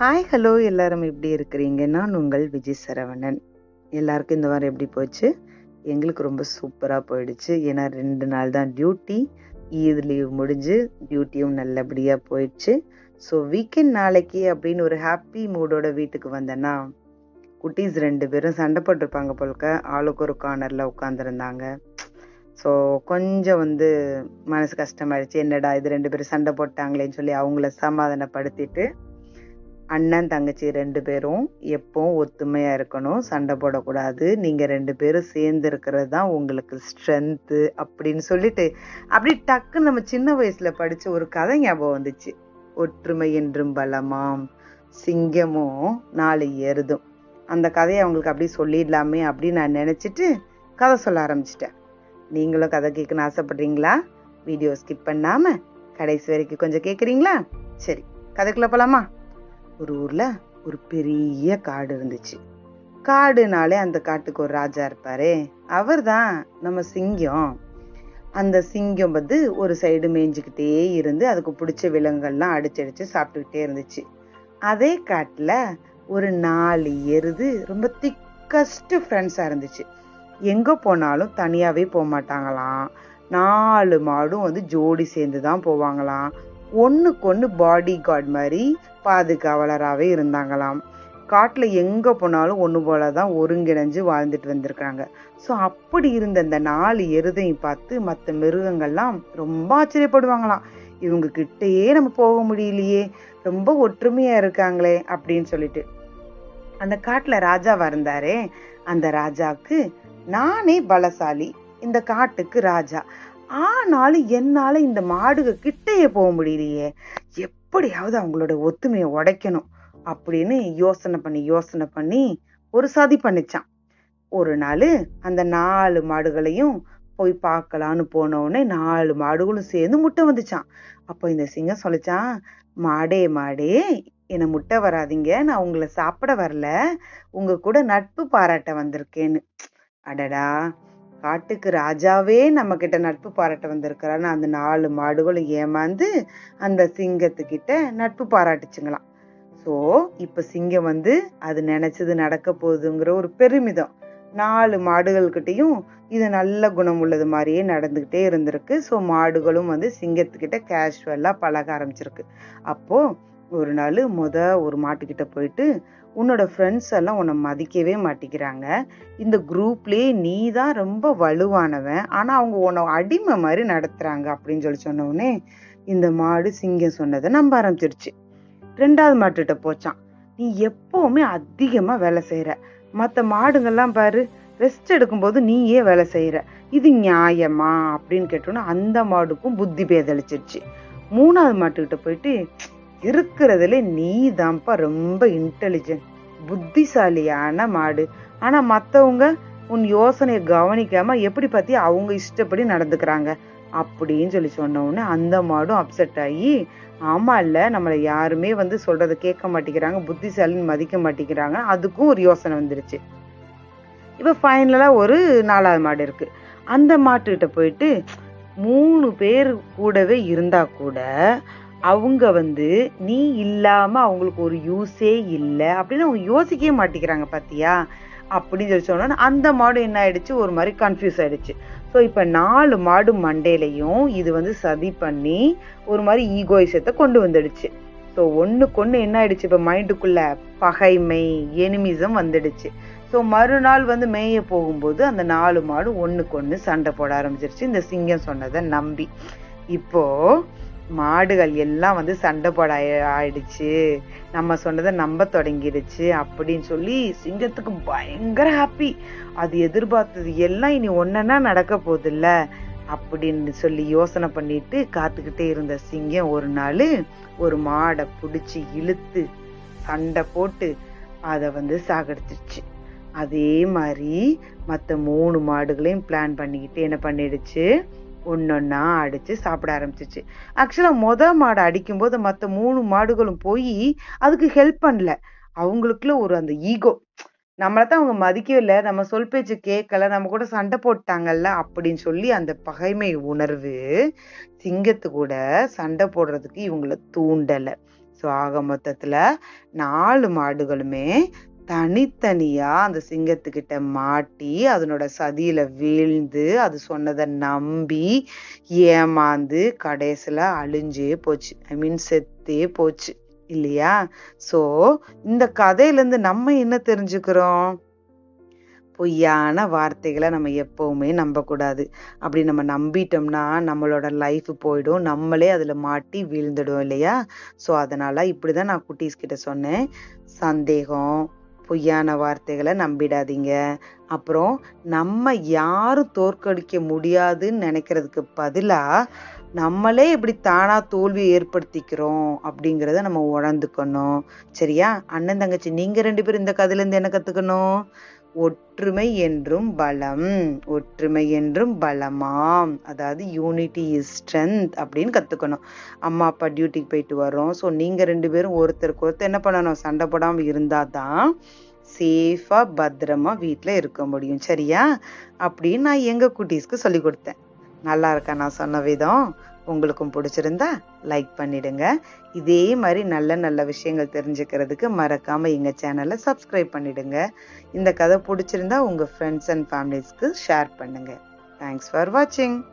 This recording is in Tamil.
ஹாய் ஹலோ எல்லாரும் எப்படி இருக்கிறீங்க? நான் உங்கள் விஜய் சரவணன். எல்லாருக்கும் இந்த வாரம் எப்படி போச்சு? எங்களுக்கு ரொம்ப சூப்பராக போயிடுச்சு. ஏன்னா ரெண்டு நாள் தான் டியூட்டி ஈத் லீவ் முடிஞ்சு டியூட்டியும் நல்லபடியாக போயிடுச்சு. ஸோ வீக்கெண்ட் நாளைக்கு அப்படின்னு ஒரு ஹாப்பி மூடோட வீட்டுக்கு வந்தேன்னா குட்டீஸ் ரெண்டு பேரும் சண்டை போட்டிருப்பாங்க போலக்க ஆளுக்கு ஒரு கார்னரில் உட்காந்துருந்தாங்க ஸோ கொஞ்சம் வந்து மனசு கஷ்டமாயிடுச்சு. என்னடா இது ரெண்டு பேரும் சண்டை போட்டாங்களேன்னு சொல்லி அவங்கள சமாதானப்படுத்திட்டு அண்ணன் தங்கச்சி ரெண்டு பேரும் எப்பவும் ஒத்துமையாக இருக்கணும் சண்டை போடக்கூடாது. நீங்கள் ரெண்டு பேரும் சேர்ந்து இருக்கிறது தான் உங்களுக்கு ஸ்ட்ரென்த்து அப்படின்னு சொல்லிட்டு அப்படி டக்குன்னு நம்ம சின்ன வயசில் படித்த ஒரு கதை ஞாபகம் வந்துச்சு. ஒற்றுமை என்றும் பலமாம் சிங்கமும் நாலு எருதும் அந்த கதையை அவங்களுக்கு அப்படியே சொல்லிடலாமே அப்படின்னு நான் நினச்சிட்டு கதை சொல்ல ஆரம்பிச்சிட்டேன். நீங்களும் கதை கேட்கணும்னு ஆசைப்படுறீங்களா? வீடியோ ஸ்கிப் பண்ணாமல் கடைசி வரைக்கும் கொஞ்சம் கேட்குறீங்களா சரி கதைக்குள்ளே போகலாமா ஒரு ஊர்ல ஒரு பெரிய காடு இருந்துச்சு. காடுனாலே அந்த காட்டுக்கு ஒரு ராஜா இருப்பாரே அவர் தான் நம்ம சிங்கம். அந்த சிங்கம் வந்து ஒரு சைடு மேய்ஞ்சுக்கிட்டே இருந்து அதுக்கு பிடிச்ச விலங்குகள்லாம் அடிச்சடிச்சு சாப்பிட்டுக்கிட்டே இருந்துச்சு. அதே காட்டுல ஒரு நாலு எருது ரொம்ப திக்கஸ்ட் ஃப்ரெண்ட்ஸா இருந்துச்சு. எங்க போனாலும் தனியாவே போக மாட்டாங்களாம் நாலு மாடும் வந்து ஜோடி சேர்ந்து தான் போவாங்களாம். ஒன்றுக்கு ஒன்று பாடி கார்டு மாதிரி பாதுகாவலராகவே இருந்தாங்களாம். காட்டில் எங்கே போனாலும் ஒன்று போல தான் ஒருங்கிணைஞ்சு வாழ்ந்துட்டு வந்திருக்காங்க ஸோ அப்படி இருந்த அந்த நாலு எருதையும் பார்த்து மற்ற மிருகங்கள்லாம் ரொம்ப ஆச்சரியப்படுவாங்களாம். இவங்க கிட்டேயே நம்ம போக முடியலையே ரொம்ப ஒற்றுமையாக இருக்காங்களே அப்படின்னு சொல்லிட்டு. அந்த காட்டில் ராஜா இருந்தாரே அந்த ராஜாவுக்கு நானே பலசாலி இந்த காட்டுக்கு ராஜா. ஆனாலும் என்னால இந்த மாடுக கிட்டேயே போக முடியலையே. எப்படியாவது அவங்களோட ஒத்துமையை உடைக்கணும் அப்படின்னு யோசனை பண்ணி யோசனை பண்ணி ஒரு சதி பண்ணிச்சான். ஒரு நாள் அந்த நாலு மாடுகளையும் போய் பார்க்கலான்னு போனவுடனே நாலு மாடுகளும் சேர்ந்து முட்டை வந்துச்சான். அப்போ இந்த சிங்கம் சொல்லிச்சான் மாடே மாடே என்னை முட்டை வராதிங்க. நான் உங்களை சாப்பிட வரல. உங்க கூட நட்பு பாராட்ட வந்திருக்கேன்னு. அடடா. காட்டுக்கு ராஜாவே நம்ம கிட்ட நட்பு பாராட்ட வந்திருக்கிறான்னு அந்த நாலு மாடுகளும் ஏமாந்து அந்த சிங்கத்துக்கிட்ட நட்பு பாராட்டுச்சுங்களாம். ஸோ இப்ப சிங்கம் வந்து அது நினைச்சது நடக்க போகுதுங்கிற ஒரு பெருமிதம். நாலு மாடுகள்கிட்டையும் இது நல்ல குணம் உள்ளது மாதிரியே நடந்துகிட்டே இருந்திருக்கு. ஸோ மாடுகளும் வந்து சிங்கத்துக்கிட்ட கேஷுவலாக பழக ஆரம்பிச்சிருக்கு. அப்போது ஒரு நாள் முத ஒரு மாட்டுக்கிட்ட போயிட்டு உன்னோட ஃப்ரெண்ட்ஸ் எல்லாம் உன்னை மதிக்கவே மாட்டேங்கிறாங்க இந்த குரூப்லேயே நீ தான் ரொம்ப வலுவானவன். ஆனால் அவங்க உன்னை அடிமை மாதிரி நடத்துகிறாங்க அப்படின்னு சொல்லி சொன்னவுடனே இந்த மாடு சிங்கம் சொன்னதை நம்ப ஆரம்பிச்சிருச்சு. ரெண்டாவது மாட்டுகிட்ட போச்சான். நீ எப்போவுமே அதிகமாக வேலை செய்கிற மற்ற மாடுங்கள்லாம் பாரு ரெஸ்ட் எடுக்கும்போது நீயே வேலை செய்கிற இது நியாயமா? அப்படின்னு கேட்டோன்னா அந்த மாடுக்கும் புத்தி பேதளிச்சிருச்சு. மூணாவது மாட்டுக்கிட்ட போயிட்டு இருக்கிறதுல நீ தான்ப்பா ரொம்ப இன்டெலிஜென்ட் புத்திசாலியான மாடு. ஆனா மத்தவங்க உன் யோசனையை கவனிக்காம எப்படி பத்தி அவங்க இஷ்டப்படி நடந்துக்கிறாங்க. அப்படின்னு சொல்லி சொன்ன உடனே அந்த மாடும் அப்செட் ஆகி ஆமா இல்ல நம்மளை யாருமே வந்து சொல்றதை கேட்க மாட்டேங்கிறாங்க புத்திசாலின்னு மதிக்க மாட்டேங்கிறாங்க. அதுக்கும் ஒரு யோசனை வந்துருச்சு. இப்ப ஃபைனலா ஒரு நாலாவது மாடு இருக்கு. அந்த மாட்டுக்கிட்ட போயிட்டு மூணு பேர் கூடவே இருந்தா கூட அவங்க வந்து நீ இல்லாம அவங்களுக்கு ஒரு யூஸே இல்லை. அப்படின்னு அவங்க யோசிக்கவே மாட்டேங்கிறாங்க பாத்தியா? அப்படின்னு சொல்லி சொன்னா அந்த மாடு என்ன ஆயிடுச்சு? ஒரு மாதிரி கன்ஃபியூஸ் ஆயிடுச்சு. ஸோ இப்போ நாலு மாடு மண்டையிலையும் இது வந்து சதி பண்ணி ஒரு மாதிரி ஈகோயிசத்தை கொண்டு வந்துடுச்சு. ஸோ ஒன்றுக்கு ஒன்று என்ன ஆயிடுச்சு? இப்போ மைண்டுக்குள்ள பகைமை எனிமிசம் வந்துடுச்சு. ஸோ மறுநாள் வந்து மேய போகும்போது அந்த நாலு மாடு ஒன்றுக்கு ஒன்று சண்டை போட ஆரம்பிச்சிருச்சு. இந்த சிங்கம் சொன்னதை நம்பி. இப்போ மாடுகள் எல்லாம் வந்து சண்டை போட ஆயிடுச்சு. நம்ம சொன்னதை நம்ப தொடங்கிடுச்சு அப்படின்னு சொல்லி சிங்கத்துக்கு பயங்கர ஹாப்பி அது எதிர்பார்த்தது எல்லாம் இனி ஒன்னா நடக்க போதில்ல அப்படின்னு சொல்லி யோசனை பண்ணிட்டு காத்துக்கிட்டே இருந்த சிங்கம் ஒரு நாள் ஒரு மாடை பிடிச்சி இழுத்து சண்டை போட்டு அதை வந்து சாகடிச்சிருச்சு. அதே மாதிரி மற்ற மூணு மாடுகளையும் பிளான் பண்ணிக்கிட்டு என்ன பண்ணிடுச்சு? ஒன்னொன்னா அடிச்சு சாப்பிட ஆரம்பிச்சிச்சு. ஆக்சுவலா மொத மாடை அடிக்கும்போது மற்ற மூணு மாடுகளும் போய் அதுக்கு ஹெல்ப் பண்ணல. அவங்களுக்குள்ள ஒரு அந்த ஈகோ நம்மளை தான் அவங்க மதிக்கவே இல்லை. நம்ம சொல் பேச்சு கேட்கல நம்ம கூட சண்டை போட்டாங்கல்ல அப்படின்னு சொல்லி அந்த பகைமை உணர்வு சிங்கத்து கூட சண்டை போடுறதுக்கு இவங்கள தூண்டலை. ஸோ ஆக மொத்தத்தில் நாலு மாடுகளுமே தனித்தனியா அந்த சிங்கத்துக்கிட்ட மாட்டி அதனோட சதியில வீழ்ந்து அது சொன்னதை நம்பி ஏமாந்து கடைசியில அழிஞ்சே போச்சு. ஐ மீன் செத்தே போச்சு. இல்லையா? சோ இந்த கதையிலேருந்து நம்ம என்ன தெரிஞ்சுக்கிறோம்? பொய்யான வார்த்தைகளை நம்ம எப்பவுமே நம்பக்கூடாது. அப்படி நம்ம நம்பிட்டோம்னா நம்மளோட லைஃப் போயிடும். நம்மளே அதுல மாட்டி வீழ்ந்துடும் இல்லையா? ஸோ அதனால இப்படிதான் நான் குட்டீஸ் கிட்ட சொன்னேன். சந்தேகம் பொய்யான வார்த்தைகளை நம்பிடாதீங்க. அப்புறம் நம்ம யாரும் தோற்கடிக்க முடியாதுன்னு நினைக்கிறதுக்கு பதிலாக நம்மளே இப்படி தானாக தோல்வி ஏற்படுத்திக்கிறோம் அப்படிங்கிறத நம்ம உணர்ந்துக்கணும். சரியா? அண்ணன் தங்கச்சி நீங்கள் ரெண்டு பேரும் இந்த கதையிலேருந்து என்ன கற்றுக்கணும் ஒற்றுமை என்றும் பலம். ஒற்றுமை என்றும் பலமாம். அதாவது யூனிட்டி இஸ் ஸ்ட்ரென்த் அப்படின்னு கற்றுக்கணும் அம்மா அப்பா டியூட்டிக்கு போயிட்டு வரோம் ஸோ நீங்கள் ரெண்டு பேரும் ஒருத்தருக்கு ஒருத்தர் என்ன பண்ணணும்? சண்டை போடாமல் இருந்தால் தான் சேஃபாக பத்திரமா வீட்டில் இருக்க முடியும். சரியா? அப்படின்னு நான் எங்கள் குட்டீஸ்க்கு சொல்லி கொடுத்தேன். நல்லா இருக்கா? நான் சொன்ன விதம். உங்களுக்கும் பிடிச்சிருந்தா லைக் பண்ணிடுங்க. இதே மாதிரி நல்ல நல்ல விஷயங்கள் தெரிஞ்சுக்கிறதுக்கு மறக்காம எங்க சேனலை சப்ஸ்கிரைப் பண்ணிடுங்க. இந்த கதை பிடிச்சிருந்தா உங்க ஃப்ரெண்ட்ஸ் அண்ட் ஃபேமிலிஸ்க்கு ஷேர் பண்ணுங்க. தேங்க்ஸ் ஃபார் வாட்சிங்